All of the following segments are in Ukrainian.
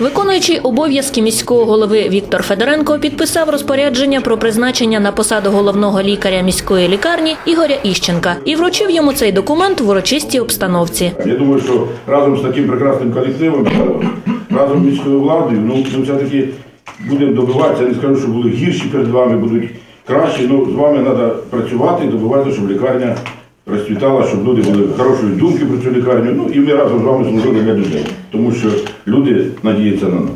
Виконуючий обов'язки міського голови Віктор Федоренко підписав розпорядження про призначення на посаду головного лікаря міської лікарні Ігоря Іщенка і вручив йому цей документ в урочистій обстановці. Я думаю, що разом з таким прекрасним колективом, разом з міською владою, ну ми все-таки будемо добиватися, не скажу, що були гірші перед вами, будуть кращі. Ну, з вами треба працювати і добиватися, щоб лікарня розцвітала, щоб люди були хорошої думки про цю лікарню. Ну і ми разом з вами служили для людей, тому що люди надіються на нас.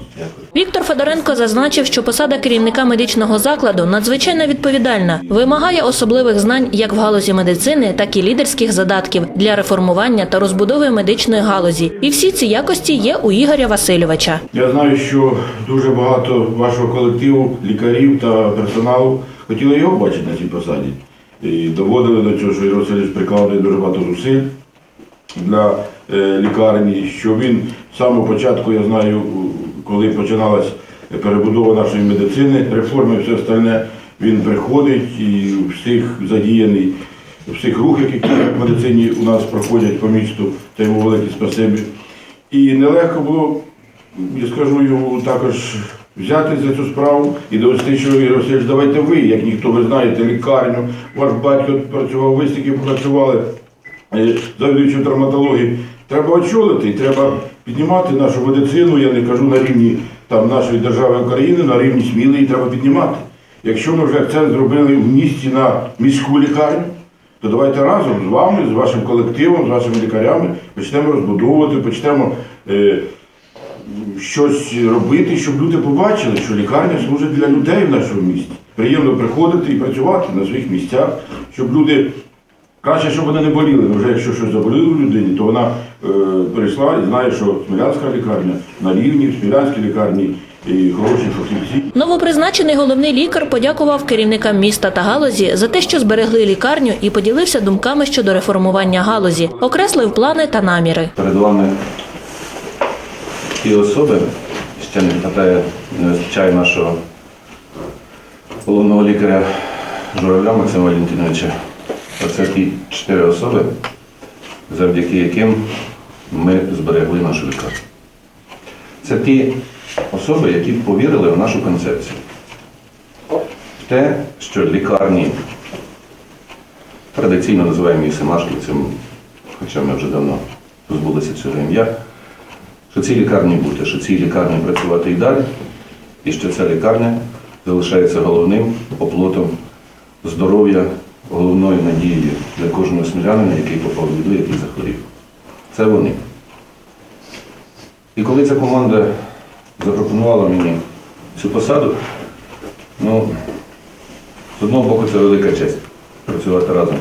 Віктор Федоренко зазначив, що посада керівника медичного закладу надзвичайно відповідальна, вимагає особливих знань як в галузі медицини, так і лідерських задатків для реформування та розбудови медичної галузі. І всі ці якості є у Ігоря Васильовича. Я знаю, що дуже багато вашого колективу, лікарів та персоналу хотіли його бачити на цій посаді. І доводили до цього, що Ігор Васильович прикладує дуже багато зусиль для е, лікарні, що він з самого початку, я знаю, коли починалась перебудова нашої медицини, реформи, все остальне, він приходить і всіх задіяний, всіх рухах, які в медицині у нас проходять по місту, це йому велике спасибі. І нелегко було, я скажу йому також взяти за цю справу і довести, що Ігор Васильович, давайте ви, як ніхто, ви знаєте, лікарню, ваш батько працював, ви стільки працювали е, завідуючим травматології. Треба очолити треба піднімати нашу медицину, я не кажу на рівні там, нашої держави України, на рівні сміли треба піднімати. Якщо ми вже акцент зробили в місті на міську лікарню, то давайте разом з вами, з вашим колективом, з вашими лікарями почнемо розбудовувати, почнемо е, щось робити, щоб люди побачили, що лікарня служить для людей в нашому місті. Приємно приходити і працювати на своїх місцях, щоб люди краще, щоб вони не боліли. Вже якщо щось заболіло в людині, то вона е, прийшла і знає, що Смілянська лікарня на рівні, в Смілянській лікарні і хороші фахівці. Новопризначений головний лікар подякував керівникам міста та галузі за те, що зберегли лікарню і поділився думками щодо реформування галузі, окреслив плани та наміри. Перед вами ті особи, ще не вистачає, не вистачає нашого головного лікаря Журавля Максима Валентиновича. Оце ті чотири особи, завдяки яким ми зберегли нашу лікарню. Це ті особи, які повірили в нашу концепцію. В те, що лікарні, традиційно називаємо їх Семашківцем, хоча ми вже давно позбулися цього ім'я, що цій лікарні бути, що цій лікарні працювати і далі, і що ця лікарня залишається головним оплотом здоров'я, головною надією для кожного смілянина, який попав в біду, який захворів. Це вони. І коли ця команда запропонувала мені цю посаду, ну, з одного боку, це велика честь працювати разом.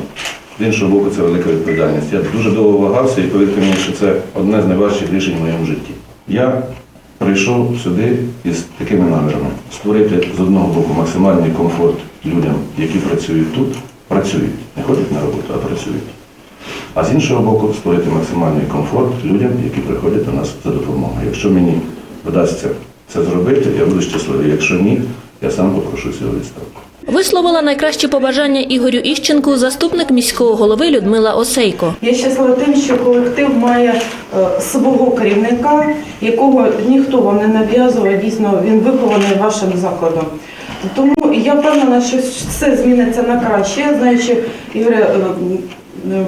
З іншого боку, це велика відповідальність. Я дуже довго вагався і повірте мені, що це одне з найважчих рішень в моєму житті. Я прийшов сюди із такими намірами створити з одного боку максимальний комфорт людям, які працюють тут, працюють, не ходять на роботу, а працюють. А з іншого боку, створити максимальний комфорт людям, які приходять до нас за допомогою. Якщо мені вдасться це зробити, я буду щасливий. Якщо ні, я сам попрошу цього відставку. Висловила найкращі побажання Ігорю Іщенку заступник міського голови Людмила Осейко. Я щаслива тим, що колектив має е, свого керівника, якого ніхто вам не нав'язує. Дійсно, він вихований вашим закладом. Тому я впевнена, що все зміниться на краще. Я знаю, що Ігоря е,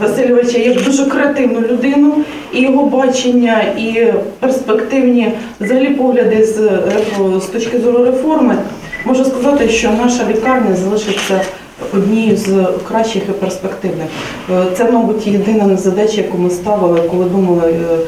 Васильовича як дуже креативну людину, і його бачення, і перспективні взагалі погляди з, з точки зору реформи. Можу сказати, що наша лікарня залишиться однією з кращих і перспективних. Е, Це, мабуть, єдина задача, яку ми ставили, коли думали е,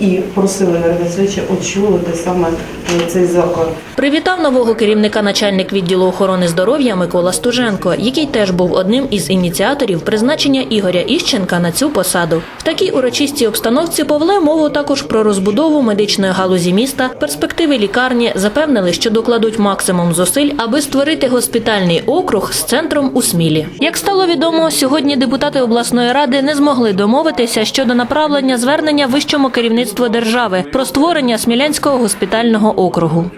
і просили Ігоря очолити саме е, цей заклад. Привітав нового керівника начальник відділу охорони здоров'я Микола Стуженко, який теж був одним із ініціаторів призначення Ігоря Іщенка на цю посаду. В такій урочистій обстановці повели мову також про розбудову медичної галузі міста, перспективи лікарні, запевнили, що докладуть максимум зусиль, аби створити госпітальний округ з центром у Смілі. Як стало відомо, сьогодні депутати обласної ради не змогли домовитися щодо направлення звернення вищому керівництву держави про створення Смілянського госпітального округу.